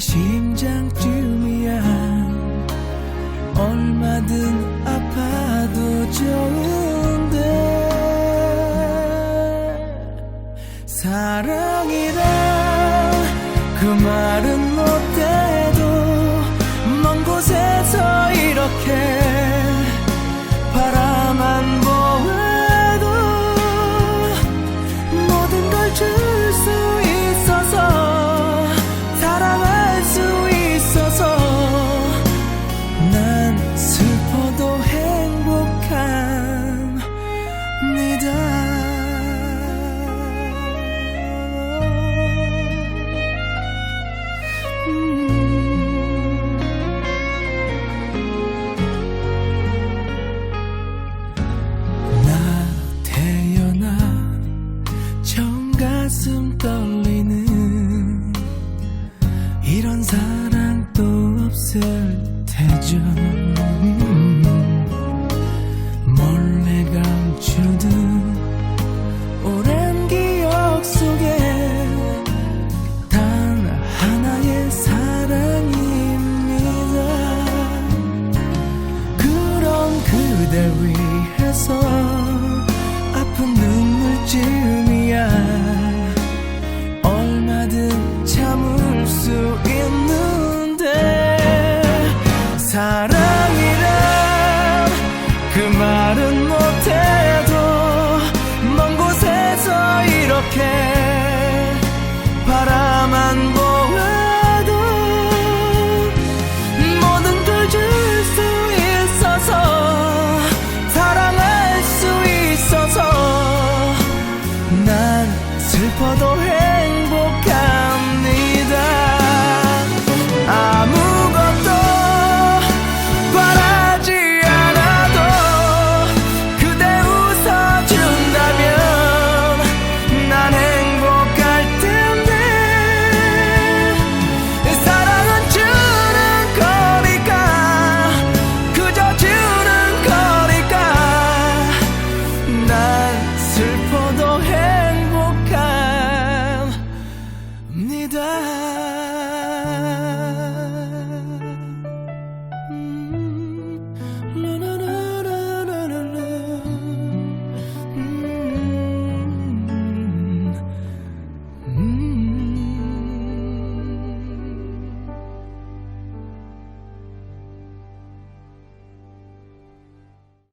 심장쯤이야. 얼마든 아파도 좋은데. 사랑이라 그 말은 있을 테죠 your head